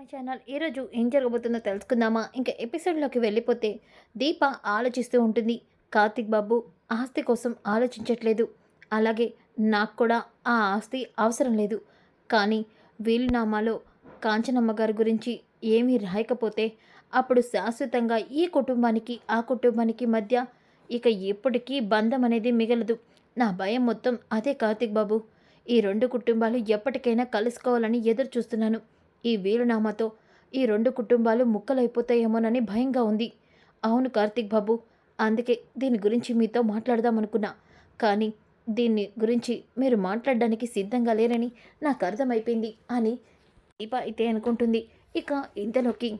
My channel. ఈరోజు ఏం జరగబోతుందో తెలుసుకుందామా? ఇంకా ఎపిసోడ్లోకి వెళ్ళిపోతే దీప ఆలోచిస్తూ ఉంటుంది. కార్తిక్ బాబు ఆస్తి కోసం ఆలోచించట్లేదు. అలాగే నాకు కూడా ఆ ఆస్తి అవసరం లేదు. కానీ వీలునామాలో కాంచనమ్మ గారి గురించి ఏమీ రాయకపోతే అప్పుడు శాశ్వతంగా ఈ కుటుంబానికి ఆ కుటుంబానికి మధ్య ఇక ఎప్పటికీ బంధం అనేది మిగలదు. నా భయం మొత్తం అదే కార్తిక్ బాబు. ఈ రెండు కుటుంబాలు ఎప్పటికైనా కలుసుకోవాలని ఎదురు చూస్తున్నాను ఈ వీలునామాతో ఈ రెండు కుటుంబాలు ముక్కలైపోతాయేమోనని భయంగా ఉంది. అవును కార్తీక్ బాబు అందుకే దీని గురించి మీతో మాట్లాడదామనుకున్నా. కానీ దీన్ని గురించి మీరు మాట్లాడడానికి సిద్ధంగా లేరని నాకు అర్థమైపోయింది అని దీప అయితే అనుకుంటుంది. ఇక ఇంతలోకి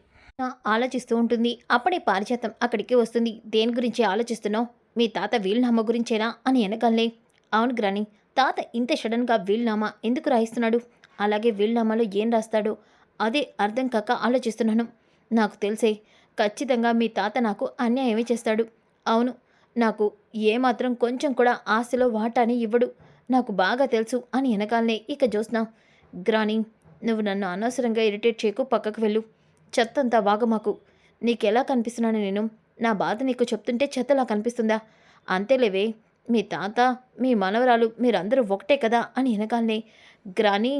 ఆలోచిస్తూ ఉంటుంది. అప్పుడే పారిజాతం అక్కడికి వస్తుంది. దేని గురించి ఆలోచిస్తున్నావు? మీ తాత వీలునామా గురించేనా అని అనగలనే అవును గ్రాని తాత ఇంత సడన్గా వీలునామా ఎందుకు రాయిస్తున్నాడు? అలాగే వీలునామాలో ఏం రాస్తాడో అదే అర్థం కాక ఆలోచిస్తున్నాను. నాకు తెలిసే ఖచ్చితంగా మీ తాత నాకు అన్యాయమే చేస్తాడు. అవును నాకు ఏమాత్రం కొంచెం కూడా ఆస్తిలో వాటాని ఇవ్వడు. నాకు బాగా తెలుసు అని వెనకాలనే ఇక జోస్న గ్రాని నువ్వు నన్ను అనవసరంగా ఇరిటేట్ చేయకు పక్కకు వెళ్ళు. చెత్తంతా వాగమాకు నీకెలా కనిపిస్తున్నాను నేను? నా బాధ నీకు చెప్తుంటే చెత్తలా కనిపిస్తుందా? అంతేలేవే మీ తాత మీ మనవరాలు మీరందరూ ఒకటే కదా అని వెనకాలనే గ్రాని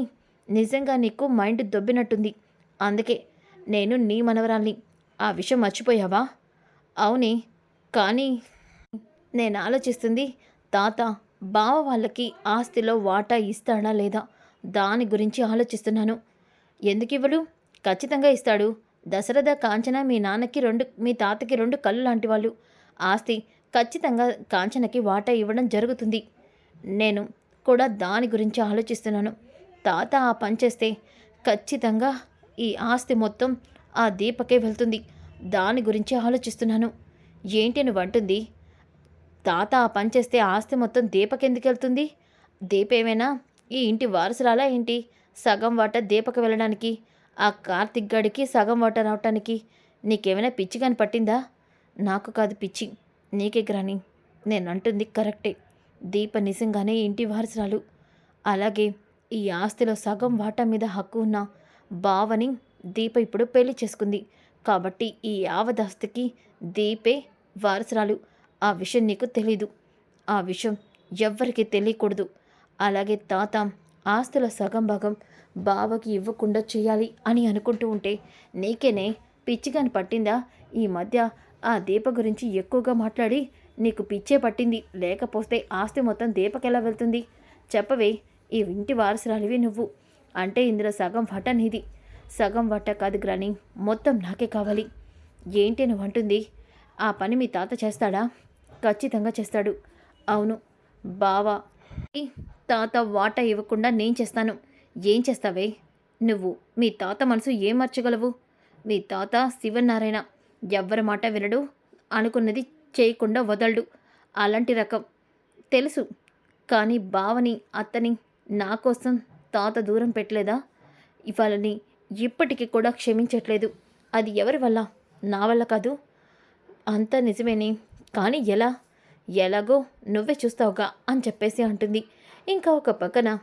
నిజంగా నీకు మైండ్ దొబ్బినట్టుంది. అందుకే నేను నీ మనవరాల్ని. ఆ విషయం మర్చిపోయావా? అవునే కానీ నేను ఆలోచిస్తుంది తాత బావ వాళ్ళకి ఆస్తిలో వాటా ఇస్తాడా లేదా? దాని గురించి ఆలోచిస్తున్నాను. ఎందుకు ఇవ్వడు ఖచ్చితంగా ఇస్తాడు. దశరథ కాంచన మీ నాన్నకి రెండు మీ తాతకి రెండు కళ్ళు లాంటి వాళ్ళు. ఆస్తి ఖచ్చితంగా కాంచనకి వాటా ఇవ్వడం జరుగుతుంది. నేను కూడా దాని గురించి ఆలోచిస్తున్నాను. తాత ఆ పని చేస్తే ఖచ్చితంగా ఈ ఆస్తి మొత్తం ఆ దీపకే వెళ్తుంది. దాని గురించి ఆలోచిస్తున్నాను. ఏంటి నువ్వు అంటుంది తాత ఆ పని చేస్తే ఆస్తి మొత్తం దీపకెందుకు వెళ్తుంది? దీప ఏమైనా ఈ ఇంటి వారసురాలా ఏంటి? సగం వాట దీపక వెళ్ళడానికి ఆ కార్తిక్ గడికి సగం వాట రావటానికి నీకేమైనా పిచ్చి కాని పట్టిందా? నాకు కాదు పిచ్చి నీకే గ్రాని. నేను అంటుంది కరెక్టే. దీప నిజంగానే ఇంటి వారసురాలు. అలాగే ఈ ఆస్తిలో సగం వాటా మీద హక్కు ఉన్న బావని దీప ఇప్పుడు పెళ్ళి చేసుకుంది. కాబట్టి ఈ యావదాస్తికి దీపే వారసురాలు. ఆ విషయం నీకు తెలీదు. ఆ విషయం ఎవ్వరికీ తెలియకూడదు. అలాగే తాత ఆస్తుల సగం భాగం బావకి ఇవ్వకుండా చేయాలి అని అనుకుంటూ ఉంటే నీకేనే పిచ్చిగాని పట్టిందా? ఈ మధ్య ఆ దీప గురించి ఎక్కువగా మాట్లాడి నీకు పిచ్చే పట్టింది. లేకపోతే ఆస్తి మొత్తం దీపకెలా వెళ్తుంది? చెప్పవే. ఈ ఇంటి వారసురాలివి నువ్వు. అంటే ఇందులో సగం వట నీది. సగం వట కాదు గ్రాని మొత్తం నాకే కావాలి. ఏంటి నువ్వు అంటుంది. ఆ పని మీ తాత చేస్తాడా? ఖచ్చితంగా చేస్తాడు. అవును. బావా. తాత వాట ఇవ్వకుండా నేను చేస్తాను. ఏం చేస్తావే? నువ్వు మీ తాత మనసు ఏం మర్చగలవు? మీ తాత శివనారాయణ ఎవ్వరి మాట వినడు. అనుకున్నది చేయకుండా వదలడు. అలాంటి రకం. తెలుసు. కానీ బావని అత్తని నా కోసం తాత దూరం పెట్టలేదా? ఇవాళని ఇప్పటికీ కూడా క్షమించట్లేదు. అది ఎవరి వల్ల? నా వల్ల కాదు. అంతా నిజమేనే. కానీ ఎలా? ఎలాగో నువ్వే చూస్తావుగా అని చెప్పేసి అంటుంది. ఇంకా ఒక పక్కన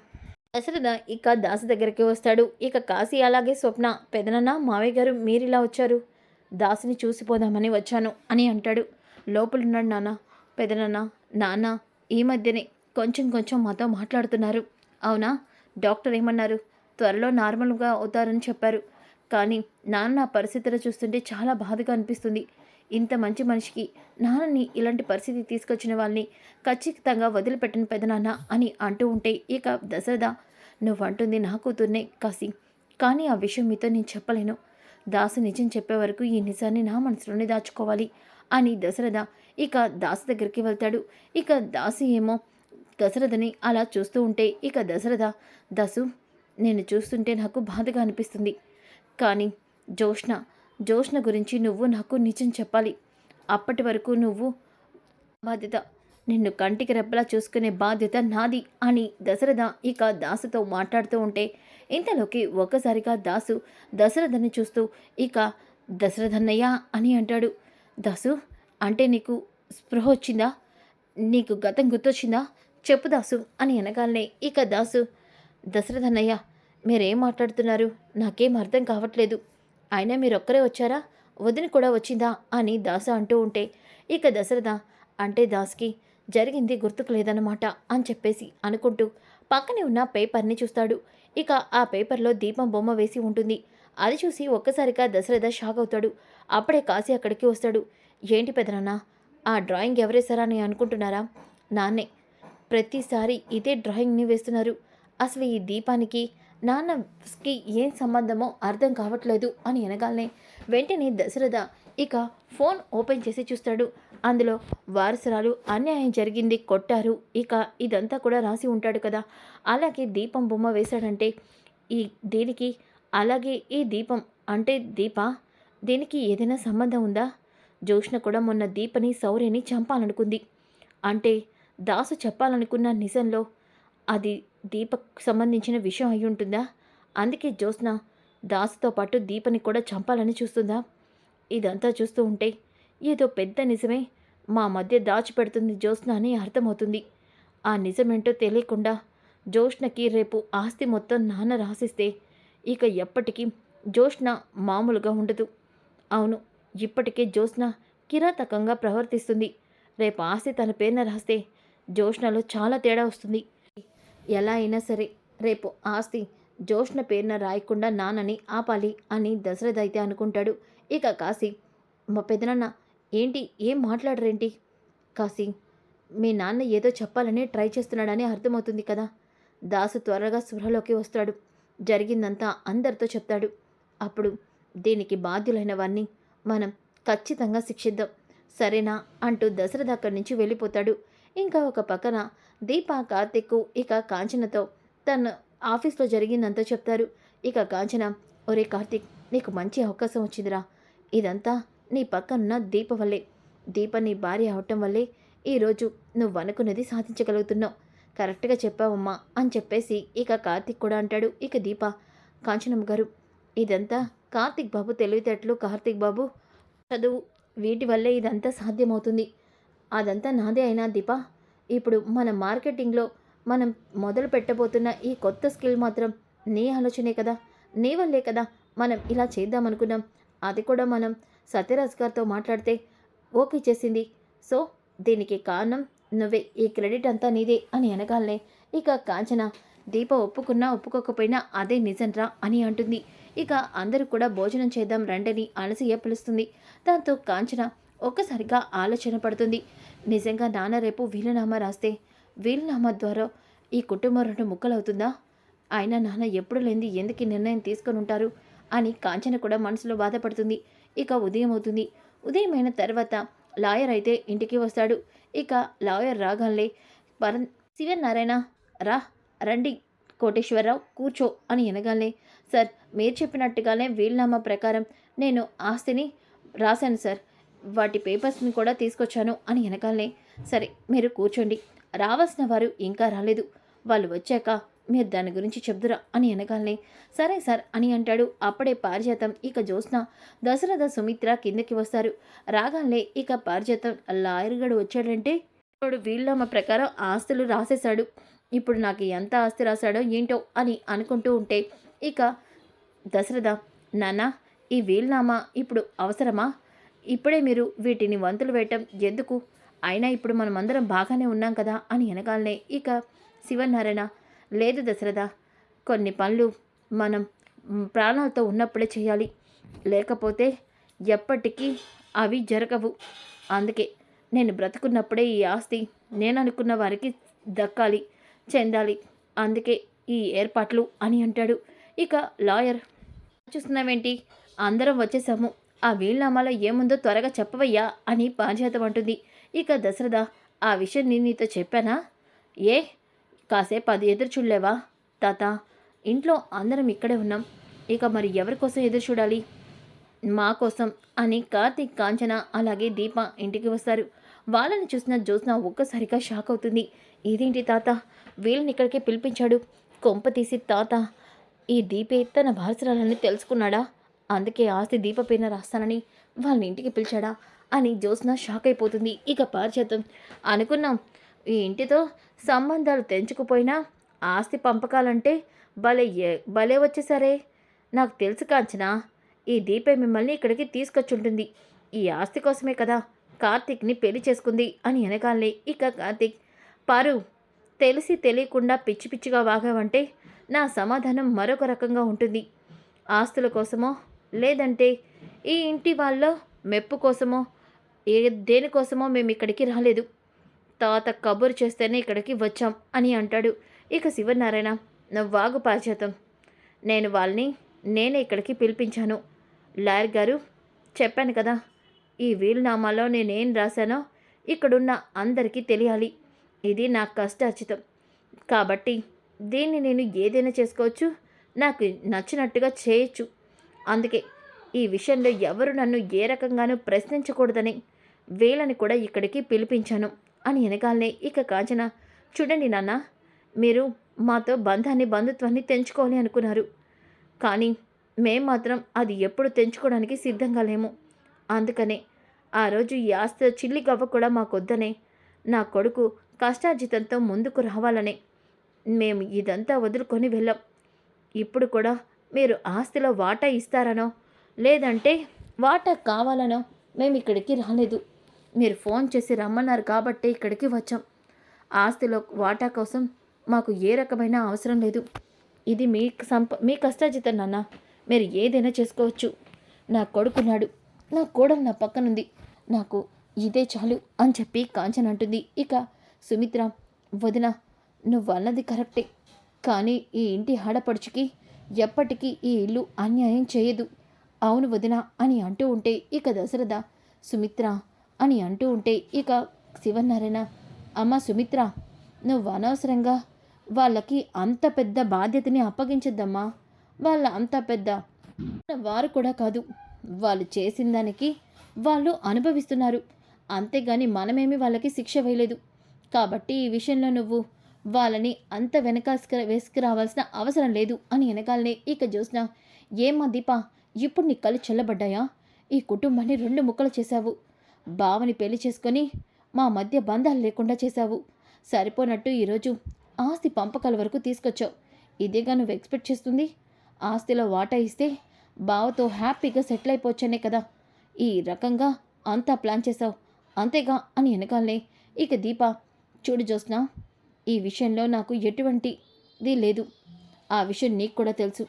దశరథ ఇక దాసు దగ్గరికి వస్తాడు. ఇక కాశీ అలాగే స్వప్న పెదనన్న మావయ్య గారు మీరిలా వచ్చారు? దాసుని చూసిపోదామని వచ్చాను అని అంటాడు. లోపలున్నాడు నాన్న పెదనన్న నాన్న ఈ మధ్యనే కొంచెం కొంచెం మాతో మాట్లాడుతున్నారు. అవునా? డాక్టర్ ఏమన్నారు? త్వరలో నార్మల్గా అవుతారని చెప్పారు. కానీ నాన్న నా పరిస్థితిలో చూస్తుంటే చాలా బాధగా అనిపిస్తుంది. ఇంత మంచి మనిషికి నాన్నని ఇలాంటి పరిస్థితి తీసుకొచ్చిన వాళ్ళని ఖచ్చితంగా వదిలిపెట్టిన పెదనాన్న అని అంటూ ఉంటే ఇక దశరథ నువ్వంటుంది నా కూతుర్నే కాసి కానీ ఆ విషయం మీతో నేను చెప్పలేను. దాసు నిజం చెప్పే వరకు ఈ నిజాన్ని నా మనసులోనే దాచుకోవాలి అని దశరథ ఇక దాసు దగ్గరికి వెళ్తాడు. ఇక దాసు ఏమో దశరథని అలా చూస్తూ ఉంటే ఇక దశరథ దసు నేను చూస్తుంటే నాకు బాధగా అనిపిస్తుంది. కానీ జోష్న జోష్ణ గురించి నువ్వు నాకు నిజం చెప్పాలి. అప్పటి వరకు నువ్వు బాధ్యత నిన్ను కంటికి రెప్పలా చూసుకునే బాధ్యత నాది అని దశరథ ఇక దాసుతో మాట్లాడుతూ ఉంటే ఇంతలోకి ఒక్కసారిగా దాసు దశరథని చూస్తూ ఇక దశరథన్నయ్య అని అంటాడు. దాసు అంటే నీకు స్పృహ వచ్చిందా? నీకు గతం గుర్తొచ్చిందా? చెప్పు దాసు అని అనగానే ఇక దాసు దశరథన్నయ్య మీరేం మాట్లాడుతున్నారు? నాకేం అర్థం కావట్లేదు. అయినా మీరొక్కరే వచ్చారా? వదిన కూడా వచ్చిందా? అని దాసు అంటూ ఉంటే ఇక దశరథ అంటే దాస్కి జరిగింది గుర్తుకు లేదన్నమాట అని చెప్పేసి అనుకుంటూ పక్కనే ఉన్న పేపర్ని చూస్తాడు. ఇక ఆ పేపర్లో దీపం బొమ్మ వేసి ఉంటుంది. అది చూసి ఒక్కసారిగా దశరథ షాక్ అవుతాడు. అప్పుడే కాశీ అక్కడికి వస్తాడు. ఏంటి పెదనాన్న ఆ డ్రాయింగ్ ఎవరేసారా అని అనుకుంటున్నారా? నాన్నే ప్రతిసారి ఇదే డ్రాయింగ్ని వేస్తున్నారు. అసలు ఈ దీపానికి నాన్నకి ఏం సంబంధమో అర్థం కావట్లేదు అని అనగానే వెంటనే దశరథ ఇక ఫోన్ ఓపెన్ చేసి చూస్తాడు. అందులో వారసురాలు అన్యాయం జరిగింది కొట్టారు. ఇక ఇదంతా కూడా రాసి ఉంటాడు కదా. అలాగే దీపం బొమ్మ వేశాడంటే ఈ దీనికి? అలాగే ఈ దీపం అంటే దీప? దీనికి ఏదైనా సంబంధం ఉందా? జోష్ణ కూడా మొన్న దీపని సౌర్యని చంపాలనుకుంది. అంటే దాసు చెప్పాలనుకున్న నిజంలో అది దీపక్ సంబంధించిన విషయం అయి ఉంటుందా? అందుకే జ్యోత్స్న దాసుతో పాటు దీపని కూడా చంపాలని చూస్తుందా? ఇదంతా చూస్తూ ఉంటే ఏదో పెద్ద నిజమే మా మధ్య దాచిపెడుతుంది జ్యోత్స్న అని అర్థమవుతుంది. ఆ నిజమేంటో తెలియకుండా జోష్నకి రేపు ఆస్తి మొత్తం నాన్న రాసిస్తే ఇక ఎప్పటికీ జ్యోష్ణ మామూలుగా ఉండదు. అవును ఇప్పటికే జ్యోత్స్న కిరాతకంగా ప్రవర్తిస్తుంది. రేపు ఆస్తి తన పేరున రాస్తే జోష్నలో చాలా తేడా వస్తుంది. ఎలా అయినా సరే రేపు ఆస్తి జోష్న పేరున రాయకుండా నాన్నని ఆపాలి అని దశరథ అయితే అనుకుంటాడు. ఇక కాశీ మా పెదనాన్న ఏంటి? ఏం మాట్లాడరేంటి? కాశీ మీ నాన్న ఏదో చెప్పాలని ట్రై చేస్తున్నాడని అర్థమవుతుంది కదా? దాసు త్వరగా స్పృహలోకి వస్తాడు. జరిగిందంతా అందరితో చెప్తాడు. అప్పుడు దీనికి బాధ్యులైన వారిని మనం ఖచ్చితంగా శిక్షిద్దాం. సరేనా? అంటూ దశరథ అక్కడి నుంచి వెళ్ళిపోతాడు. ఇంకా ఒక పక్కన దీప కార్తిక్ ఇక కాంచనతో తన ఆఫీస్లో జరిగిందంతా చెప్తారు. ఇక కాంచన ఒరే కార్తిక్ నీకు మంచి అవకాశం వచ్చిందిరా. ఇదంతా నీ పక్కనున్న దీప వల్లే. దీప నీ భార్య అవటం వల్లే ఈరోజు నువ్వు అనుకున్నది సాధించగలుగుతున్నావు. కరెక్ట్గా చెప్పావమ్మా అని చెప్పేసి ఇక కార్తిక్ కూడా అంటాడు. ఇక దీప కాంచనమ్మ గారు ఇదంతా కార్తిక్ బాబు తెలివితేటలు. కార్తిక్ బాబు చదువు వీటి వల్లే ఇదంతా సాధ్యమవుతుంది. అదంతా నాదే అయినా దీప. ఇప్పుడు మన మార్కెటింగ్లో మనం మొదలు పెట్టబోతున్న ఈ కొత్త స్కిల్ మాత్రం నీ ఆలోచనే కదా? నీ వల్లే కదా మనం ఇలా చేద్దామనుకున్నాం. అది కూడా మనం సత్యరాజ్ గారితో మాట్లాడితే ఓకే చేసింది. సో దీనికి కారణం నువ్వే. ఈ క్రెడిట్ అంతా నీదే అని అనగాలనే ఇక కాంచన దీప ఒప్పుకున్నా ఒప్పుకోకపోయినా అదే నిజంరా అని అంటుంది. ఇక అందరూ కూడా భోజనం చేద్దాం రండని అలసియ పిలుస్తుంది. దాంతో కాంచన ఒక్కసారిగా ఆలోచన పడుతుంది. నిజంగా నాన్న రేపు వీలునామా రాస్తే వీలునామా ద్వారా ఈ కుటుంబం రెండు ముక్కలవుతుందా? ఆయన నాన్న ఎప్పుడు లేనిది ఎందుకు నిర్ణయం తీసుకొని ఉంటారు? అని కాంచన కూడా మనసులో బాధపడుతుంది. ఇక ఉదయం అవుతుంది. ఉదయం అయిన తర్వాత లాయర్ అయితే ఇంటికి వస్తాడు. ఇక లాయర్ రాగానే పరం శివనారాయణ రా రండి కోటేశ్వరరావు కూర్చో అని అనగానే సార్ మీరు చెప్పినట్టుగానే వీలునామా ప్రకారం నేను ఆస్తిని రాశాను సార్. వాటి పేపర్స్ని కూడా తీసుకొచ్చాను అని వెనకాలనే. సరే మీరు కూర్చోండి. రావాల్సిన వారు ఇంకా రాలేదు. వాళ్ళు వచ్చాక మీరు దాని గురించి చెప్దురా అని అనగానే సరే సార్ అని అంటాడు. అప్పుడే పారిజాతం ఇక జ్యోత్స్న దశరథ సుమిత్ర కిందకి వస్తారు. రాగానే ఇక పారిజాతం లాయర్గడు వచ్చాడంటే ఇప్పుడు వీళ్ళమ్మ ప్రకారం ఆస్తులు రాసేశాడు. ఇప్పుడు నాకు ఎంత ఆస్తి రాశాడో ఏంటో అని అనుకుంటూ ఉంటే ఇక దశరథ నాన్న ఈ వీల్నామా ఇప్పుడు అవసరమా? ఇప్పుడే మీరు వీటిని వంతులు వేయటం ఎందుకు? అయినా ఇప్పుడు మనమందరం బాగానే ఉన్నాం కదా అని వెనకాలనే ఇక శివనారాయణ లేదు దశరథ కొన్ని పనులు మనం ప్రాణాలతో ఉన్నప్పుడే చేయాలి. లేకపోతే ఎప్పటికీ అవి జరగవు. అందుకే నేను బ్రతుకున్నప్పుడే ఈ ఆస్తి నేను అనుకున్న వారికి దక్కాలి చెందాలి. అందుకే ఈ ఏర్పాట్లు అని అంటాడు. ఇక లాయర్. చూస్తున్నావేంటి? అందరం వచ్చేసాము. ఆ వీలునామాలో ఏముందో త్వరగా చెప్పవయ్యా అని పారిజాతం అంటుంది ఇక దశరథ ఆ విషయం నేను నీతో చెప్పానా? ఏ? కాసేపు అది ఎదురు చూడలేవా? తాత ఇంట్లో అందరం ఇక్కడే ఉన్నాం. ఇక మరి ఎవరి కోసం ఎదురు చూడాలి? మా కోసం అని కార్తీక్ కాంచన అలాగే దీప ఇంటికి వస్తారు. వాళ్ళని చూసిన జ్యోత్స్న ఒక్కసారిగా షాక్ అవుతుంది. ఇదేంటి తాత? వీళ్ళని ఇక్కడికే పిలిపించాడు. కొంప తీసి తాత ఈ దీపే తన వారసురాలని తెలుసుకున్నాడా? అందుకే ఆస్తి దీప పేరున రాస్తానని వాళ్ళని ఇంటికి పిలిచాడా అని జ్యోత్స్న షాక్ అయిపోతుంది. ఇక పారిచేతం అనుకున్నాం. ఈ ఇంటితో సంబంధాలు తెంచుకుపోయినా ఆస్తి పంపకాలంటే భలే భలే వచ్చేసరే నాకు తెలుసు కాంచనా ఈ దీపే మిమ్మల్ని ఇక్కడికి తీసుకొచ్చుంటుంది. ఈ ఆస్తి కోసమే కదా కార్తీక్ని పెళ్ళి చేసుకుంది అని వెనకాలే ఇక కార్తీక్ పారు తెలిసి తెలియకుండా పిచ్చి పిచ్చిగా వాగావంటే నా సమాధానం మరొక రకంగా ఉంటుంది. ఆస్తుల కోసమో లేదంటే ఈ ఇంటి వాళ్ళ మెప్పు కోసమో ఏ దేనికోసమో మేము ఇక్కడికి రాలేదు. తాత కబురు చేస్తేనే ఇక్కడికి వచ్చాం అని అంటాడు. ఇక శివనారాయణ నా వాగు పాచేతం నేను వాళ్ళని నేనే ఇక్కడికి పిలిపించాను. లాయర్ గారు చెప్పాను కదా ఈ వీలునామాలో నేనేం రాశానో ఇక్కడున్న అందరికీ తెలియాలి. ఇది నా కష్టార్జితం. కాబట్టి దీన్ని నేను ఏదైనా చేసుకోవచ్చు. నాకు నచ్చినట్టుగా చేయొచ్చు. అందుకే ఈ విషయంలో ఎవరు నన్ను ఏ రకంగానూ ప్రశ్నించకూడదని వేలని కూడా ఇక్కడికి పిలిపించాను అని వెనకాలనే ఇక కాంచన చూడండి నాన్న మీరు మాతో బంధాన్ని బంధుత్వాన్ని తెంచుకోవాలి అనుకున్నారు. కానీ మేం మాత్రం అది ఎప్పుడు తెంచుకోవడానికి సిద్ధంగా లేము. అందుకనే ఆ రోజు ఈ ఆస్తి చిల్లి గవ్వ కూడా మాకొద్దనే నా కొడుకు కష్టార్జితంతో ముందుకు రావాలనే మేము ఇదంతా వదులుకొని వెళ్ళాం. ఇప్పుడు కూడా మీరు ఆస్తిలో వాటా ఇస్తారనో? లేదంటే వాటా కావాలనో? మేము ఇక్కడికి రాలేదు. మీరు ఫోన్ చేసి రమ్మన్నారు కాబట్టి ఇక్కడికి వచ్చాం. ఆస్తిలో వాటా కోసం మాకు ఏ రకమైన అవసరం లేదు. ఇది మీ సంప మీ కష్టాజితం నాన్న. మీరు ఏదైనా చేసుకోవచ్చు. నా కొడుకున్నాడు నా కోడలు నా పక్కనుంది. నాకు ఇదే చాలు అని చెప్పి కాంచన్ అంటుంది. ఇక సుమిత్ర వదిన నువ్వు అన్నది కరెక్టే. కానీ ఈ ఇంటి ఆడపడుచుకి ఎప్పటికీ ఈ ఇల్లు అన్యాయం చేయదు. అవును వదిన అని అంటూ ఉంటే ఇక దశరథ సుమిత్ర అని అంటూ ఉంటే ఇక శివనారాయణ అమ్మ సుమిత్ర నువ్వు అనవసరంగా వాళ్ళకి అంత పెద్ద బాధ్యతని అప్పగించద్దమ్మా. వాళ్ళ అంత పెద్ద వారు కూడా కాదు. వాళ్ళు చేసిన దానికి వాళ్ళు అనుభవిస్తున్నారు. అంతేగాని మనమేమి వాళ్ళకి శిక్ష వేయలేదు. కాబట్టి ఈ విషయంలో నువ్వు వాళ్ళని అంత వెనకాసుకు వేసుకురావాల్సిన అవసరం లేదు అని వెనకాలనే ఇక జ్యోత్స్న ఏమ్మా దీప ఇప్పుడు నీ కళ్ళు చల్లబడ్డాయా? ఈ కుటుంబాన్ని రెండు ముక్కలు చేశావు. బావని పెళ్ళి చేసుకొని మా మధ్య బంధాలు లేకుండా చేశావు. సరిపోనట్టు ఈరోజు ఆస్తి పంపకాల వరకు తీసుకొచ్చావు. ఇదేగా నువ్వు ఎక్స్పెక్ట్ చేస్తుంది? ఆస్తిలో వాటా ఇస్తే బావతో హ్యాపీగా సెటిల్ అయిపోవచ్చనే కదా. ఈ రకంగా అంతా ప్లాన్ చేసావు అంతేగా? అని వెనకాలనే ఇక దీప చూడు జోస్నా ఈ విషయంలో నాకు ఎటువంటిది లేదు. ఆ విషయం నీకు కూడా తెలుసు.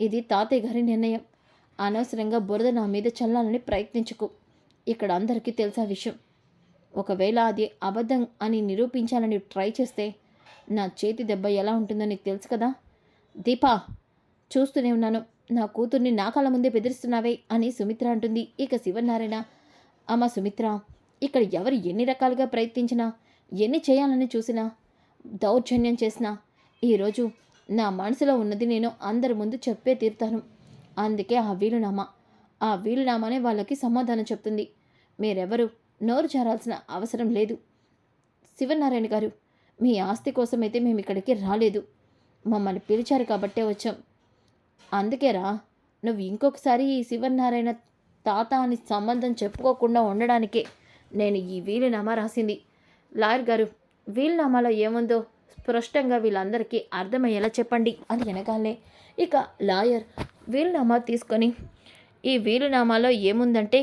ఇది తాతయ్య గారి నిర్ణయం. అనవసరంగా బురద నా మీద చల్లాలని ప్రయత్నించకు. ఇక్కడ అందరికీ తెలుసా విషయం. ఒకవేళ అది అబద్ధం అని నిరూపించాలని ట్రై చేస్తే నా చేతి దెబ్బ ఎలా ఉంటుందో నీకు తెలుసు కదా? దీపా చూస్తూనే ఉన్నాను. నా కూతుర్ని నా కళ్ళ ముందే బెదిరిస్తున్నావే అని సుమిత్ర అంటుంది. ఇక శివనారాయణ అమ్మ సుమిత్ర ఇక్కడ ఎవరు ఎన్ని రకాలుగా ప్రయత్నించినా ఎన్ని చేయాలని చూసినా దౌర్జన్యం చేసినా. ఈరోజు నా మనసులో ఉన్నది నేను అందరి ముందు చెప్పే తీరుతాను. అందుకే ఆ వీలునామా. ఆ వీలునామానే వాళ్ళకి సమాధానం చెప్తుంది. మీరెవరు? నోరు జారాల్సిన అవసరం లేదు. శివనారాయణ గారు మీ ఆస్తి కోసమైతే మేము ఇక్కడికి రాలేదు. మమ్మల్ని పిలిచారు కాబట్టే వచ్చాం. అందుకేరా నువ్వు ఇంకొకసారి ఈ శివనారాయణ తాత అని సంబంధం చెప్పుకోకుండా ఉండడానికే నేను ఈ వీలునామా రాసింది. లాయర్ గారు వీలునామాలో ఏముందో స్పష్టంగా వీళ్ళందరికీ అర్థమయ్యేలా చెప్పండి అని వెనకాలే ఇక లాయర్ వీలునామా తీసుకొని ఈ వీలునామాలో ఏముందంటే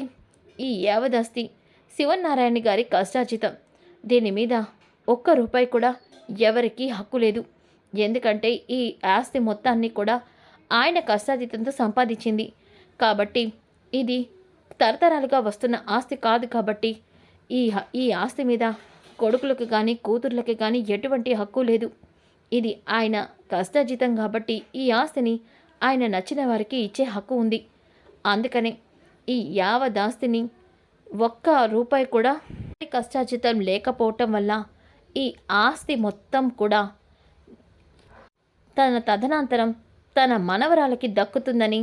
ఈ యావదాస్తి శివనారాయణ గారి కష్టార్జితం. దీని మీద ఒక్క రూపాయి కూడా ఎవరికీ హక్కు లేదు. ఎందుకంటే ఈ ఆస్తి మొత్తాన్ని కూడా ఆయన కష్టార్జితంతో సంపాదించింది. కాబట్టి ఇది తరతరాలుగా వస్తున్న ఆస్తి కాదు కాబట్టి ఈ ఈ ఆస్తి మీద కొడుకులకు కానీ కూతుర్లకి కానీ ఎటువంటి హక్కు లేదు. ఇది ఆయన కష్టార్జితం కాబట్టి ఈ ఆస్తిని ఆయన నచ్చిన వారికి ఇచ్చే హక్కు ఉంది. అందుకనే ఈ యావదాస్తిని ఒక్క రూపాయి కూడా కష్టార్జితం లేకపోవటం వల్ల ఈ ఆస్తి మొత్తం కూడా తన తదనంతరం తన మనవరాలకి దక్కుతుందని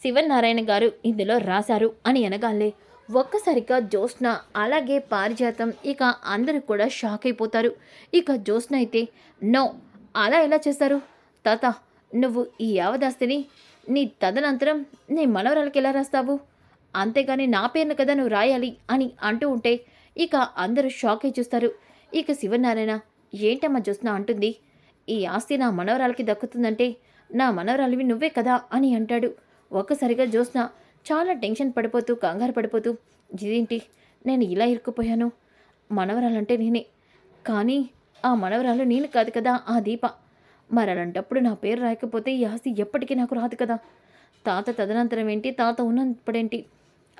శివనారాయణ గారు ఇందులో రాశారు అని అనగాలే. ఒక్కసారిగా జ్యోత్స్న అలాగే పారిజాతం. ఇక అందరూ కూడా షాక్ అయిపోతారు. ఇక జ్యోత్స్న అయితే నో అలా ఎలా చేస్తారు? తాత నువ్వు ఈ యావదాస్తిని నీ తదనంతరం నీ మనవరాలకి ఎలా రాస్తావు? అంతేగాని నా పేరును కదా నువ్వు రాయాలి అని అంటూ ఉంటే ఇక అందరూ షాక్ అయి చూస్తారు. ఇక శివనారాయణ ఏంటమ్మా జ్యోత్స్న అంటుంది. ఈ ఆస్తి నా మనవరాలకి దక్కుతుందంటే నా మనవరాలివి నువ్వే కదా అని అంటాడు. ఒక్కసారిగా జ్యోత్స్న చాలా టెన్షన్ పడిపోతూ కంగారు పడిపోతూ ఇదేంటి? నేను ఇలా ఇరుక్కుపోయాను. మనవరాలంటే నేనే. కానీ ఆ మనవరాలు నేను కాదు కదా ఆ దీప. మరి అలాంటప్పుడు నా పేరు రాయకపోతే ఈ ఆస్తి ఎప్పటికీ నాకు రాదు కదా. తాత తదనంతరం ఏంటి? తాత ఉన్నప్పుడేంటి?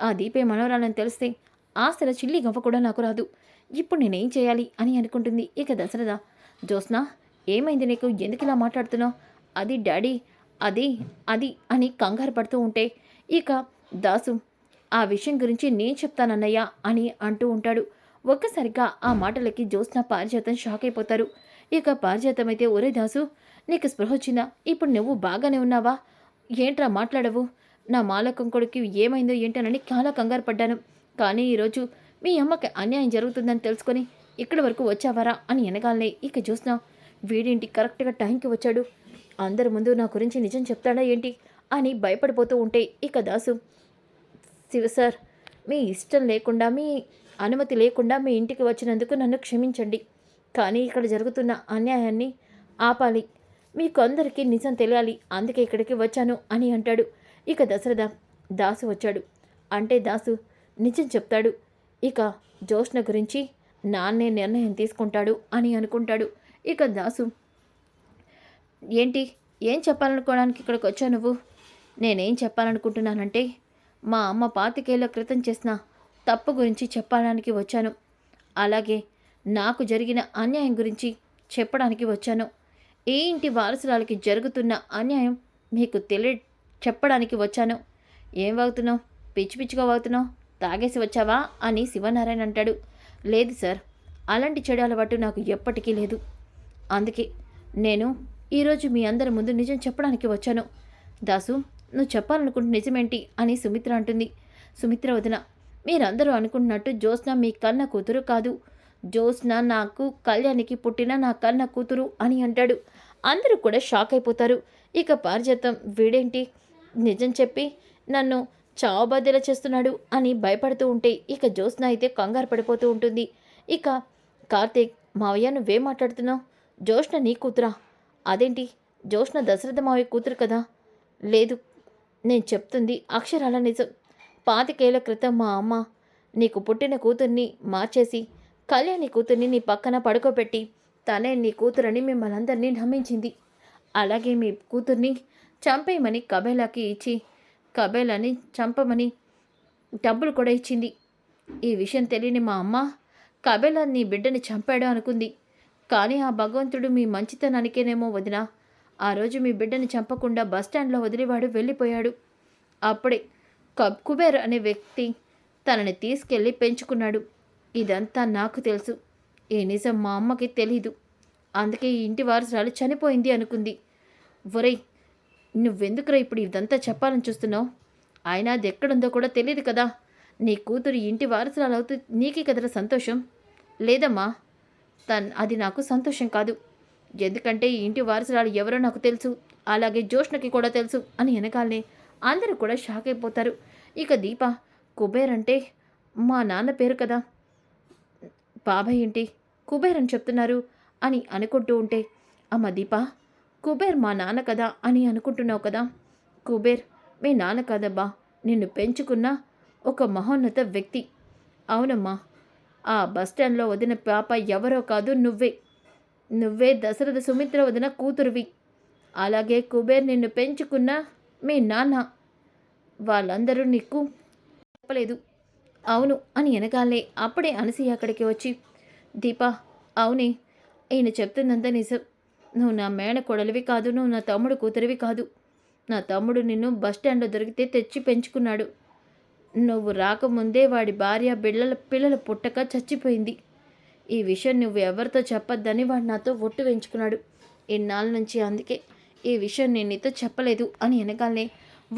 ఆ దీపే మనవరాలని తెలిస్తే ఆస్తుల చిల్లి గవ్వ కూడా నాకు రాదు. ఇప్పుడు నేనేం చేయాలి? అని అనుకుంటుంది. ఇక దశరథ జ్యోత్స్న ఏమైంది నీకు? ఎందుకు ఇలా మాట్లాడుతున్నావు? అది డాడీ అది అది అని కంగారు పడుతూ ఉంటే ఇక దాసు ఆ విషయం గురించి నేను చెప్తానన్నయ్య అని అంటూ ఉంటాడు. ఒక్కసారిగా ఆ మాటలకి జ్యోత్స్న పారిజాతం షాక్ అయిపోతారు. ఇక పారిజాతం అయితే ఒరే దాసు నీకు స్పృహ వచ్చిందా? ఇప్పుడు నువ్వు బాగానే ఉన్నావా? ఏంట్రా మాట్లాడవు? నా మాలకం కొడుకు ఏమైందో ఏంటనని చాలా కంగారు పడ్డాను. కానీ ఈరోజు మీ అమ్మకి అన్యాయం జరుగుతుందని తెలుసుకొని ఇక్కడి వరకు వచ్చావారా? అని ఎనగాలనే ఇక చూసినా వీడింటి కరెక్ట్గా టైంకి వచ్చాడు? అందరి ముందు నా గురించి నిజం చెప్తాడా ఏంటి? అని భయపడిపోతూ ఉంటే ఇక దాసు శివ సార్ మీ ఇష్టం లేకుండా మీ అనుమతి లేకుండా మీ ఇంటికి వచ్చినందుకు నన్ను క్షమించండి. కానీ ఇక్కడ జరుగుతున్న అన్యాయాన్ని ఆపాలి. మీకు అందరికీ నిజం తెలియాలి. అందుకే ఇక్కడికి వచ్చాను అని అంటాడు. ఇక దశరథ దాసు వచ్చాడు. అంటే దాసు నిజం చెప్తాడు. ఇక జోష్న గురించి నాన్నే నిర్ణయం తీసుకుంటాడు అని అనుకుంటాడు. ఇక దాసు ఏంటి? ఏం చెప్పాలనుకోవడానికి ఇక్కడికి వచ్చావు నువ్వు? నేనేం చెప్పాలనుకుంటున్నానంటే మా అమ్మ పాతికేళ్ళ క్రితం చేసిన తప్పు గురించి చెప్పడానికి వచ్చాను. అలాగే నాకు జరిగిన అన్యాయం గురించి చెప్పడానికి వచ్చాను. ఏ ఇంటి వారసురాలకి జరుగుతున్న అన్యాయం మీకు తెలియ చెప్పడానికి వచ్చాను. ఏం వాగుతున్నావు? పిచ్చి పిచ్చిగా వాగుతున్నావు? తాగేసి వచ్చావా? అని శివనారాయణ అంటాడు. లేదు సార్ అలాంటి చెడు అలవాటు నాకు ఎప్పటికీ లేదు. అందుకే నేను ఈరోజు మీ అందరి ముందు నిజం చెప్పడానికి వచ్చాను. దాసు నువ్వు చెప్పాలనుకుంటే నిజమేంటి? అని సుమిత్ర అంటుంది. సుమిత్ర వదిన మీరందరూ అనుకుంటున్నట్టు జ్యోత్స్న మీ కన్న కూతురు కాదు. జ్యోత్స్న నాకు కళ్యాణికి పుట్టిన నా కన్న కూతురు అని అంటాడు. అందరూ కూడా షాక్ అయిపోతారు. ఇక పారిజాతం వీడేంటి? నిజం చెప్పి నన్ను చావబద్దెల చేస్తున్నాడు అని భయపడుతూ ఉంటే ఇక జ్యోత్స్న అయితే కంగారు పడిపోతూ ఉంటుంది. ఇక కార్తీక్ మావయ్య నువ్వేం మాట్లాడుతున్నావు? జ్యోష్ణ నీ కూతురా? అదేంటి? జ్యోష్ణ దశరథ మావయ్య కూతురు కదా? లేదు నేను చెప్తుంది అక్షరాల నిజం. పాతికేళ్ళ క్రితం మా అమ్మ నీకు పుట్టిన కూతుర్ని మార్చేసి కళ్యాణి కూతుర్ని నీ పక్కన పడుకోబెట్టి తనే నీ కూతురని మిమ్మల్ని అందరినీ నమ్మించింది. అలాగే మీ కూతుర్ని చంపేయమని కబేలాకి ఇచ్చి కబేలాని చంపమని డబ్బులు కూడా ఇచ్చింది. ఈ విషయం తెలియని మా అమ్మ కబేలా నీ బిడ్డని చంపాడు అనుకుంది. కానీ ఆ భగవంతుడు మీ మంచితనానికేనేమో వదినా ఆ రోజు మీ బిడ్డని చంపకుండా బస్టాండ్లో వదిలివాడు వెళ్ళిపోయాడు. అప్పుడే కబ్ కుబేర్ అనే వ్యక్తి తనని తీసుకెళ్ళి పెంచుకున్నాడు. ఇదంతా నాకు తెలుసు. ఈ నిజం మా అమ్మకి తెలీదు. అందుకే ఈ ఇంటి వారసురాలు చనిపోయింది అనుకుంది. ఒరేయ్ నువ్వెందుకురా ఇప్పుడు ఇదంతా చెప్పాలని చూస్తున్నావు? ఆయన అది ఎక్కడుందో కూడా తెలియదు కదా. నీ కూతురు ఇంటి వారసురాలు అవుతూ నీకే కదరా సంతోషం? లేదమ్మా తన్ అది నాకు సంతోషం కాదు. ఎందుకంటే ఈ ఇంటి వారసురాలు ఎవరో నాకు తెలుసు అలాగే జోష్ణకి కూడా తెలుసు అని వెనకాలనే అందరూ కూడా షాక్ అయిపోతారు. ఇక దీప కుబేర్ అంటే మా నాన్న పేరు కదా. బాబాయ్ ఏంటి? కుబేర్ అని చెప్తున్నారు అని అనుకుంటూ ఉంటే అమ్మ దీప కుబేర్ మా నాన్న కదా అని అనుకుంటున్నావు కదా. కుబేర్ మీ నాన్న కదబ్బా నిన్ను పెంచుకున్న ఒక మహోన్నత వ్యక్తి. అవునమ్మా ఆ బస్టాండ్లో వదిన పాప ఎవరో కాదు నువ్వే. నువ్వే దశరథ సుమిత్ర వదిన కూతురువి. అలాగే కుబేర్ నిన్ను పెంచుకున్న మీ నాన్న. వాళ్ళందరూ నీకు చెప్పలేదు. అవును అని వెనకాలే అప్పుడే అనసూయ అక్కడికి వచ్చి దీపా అవునే ఈయన చెప్తున్నంత నిజం. నువ్వు నా మేడ కొడలివి కాదు నువ్వు నా తమ్ముడు కూతురివి కాదు. నా తమ్ముడు నిన్ను బస్టాండ్లో దొరికితే తెచ్చి పెంచుకున్నాడు. నువ్వు రాకముందే వాడి భార్య బిళ్ళల పిల్లలు పుట్టక చచ్చిపోయింది. ఈ విషయం నువ్వు ఎవరితో చెప్పొద్దని వాడు నాతో ఒట్టు వేయించుకున్నాడు. ఇన్నాళ్ళ నుంచి అందుకే ఈ విషయం నేను నీతో చెప్పలేదు అని వెనకాలనే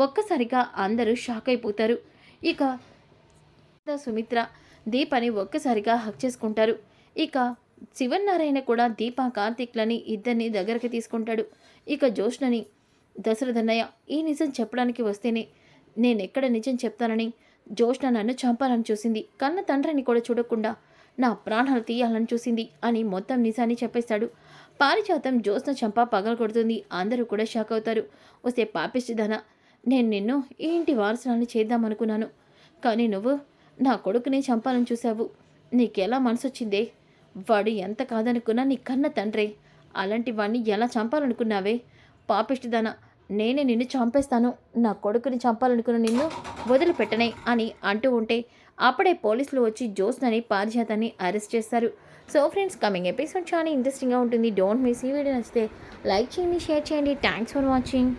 ఒక్కసారిగా అందరూ షాక్ అయిపోతారు. ఇక సుమిత్ర దీపని ఒక్కసారిగా హక్ చేసుకుంటారు. ఇక శివన్నారాయణ కూడా దీప కార్తీక్లని ఇద్దరిని దగ్గరికి తీసుకుంటాడు. ఇక జ్యోష్ణని దశరథన్నయ్య ఈ నిజం చెప్పడానికి వస్తేనే నేను ఎక్కడ నిజం చెప్తానని జ్యోష్ణ నన్ను చంపాలని చూసింది. కన్న తండ్రిని కూడా చూడకుండా నా ప్రాణాలు తీయాలని చూసింది అని మొత్తం నిజాన్ని చెప్పేస్తాడు. పారిజాతం జ్యోత్స్న చంప పగల కొడుతుంది అందరూ కూడా షాక్ అవుతారు. వస్తే పాపిష్టిదానా నేను నిన్ను ఇంటి వారసురాలు చేద్దామనుకున్నాను. కానీ నువ్వు నా కొడుకుని చంపాలని చూసావు నీకెలా మనసొచ్చిందే? వాడు ఎంత కాదనుకున్నా నీ కన్న తండ్రే. అలాంటి వాడిని ఎలా చంపాలనుకున్నావే? పాపిష్టిదానా నేనే నిన్ను చంపేస్తాను. నా కొడుకుని చంపాలనుకున్న నిన్ను వదిలిపెట్టనే అని అంటూ ఉంటే అప్పుడే పోలీసులు వచ్చి జ్యోత్స్నని పారిజాతాన్ని అరెస్ట్ చేస్తారు సో ఫ్రెండ్స్ కమింగ్ ఎపిసోడ్ చాలా ఇంట్రెస్టింగ్గా ఉంటుంది. డోంట్ మిస్ ఈ వీడియో నచ్చితే లైక్ చేయండి షేర్ చేయండి. Thanks for watching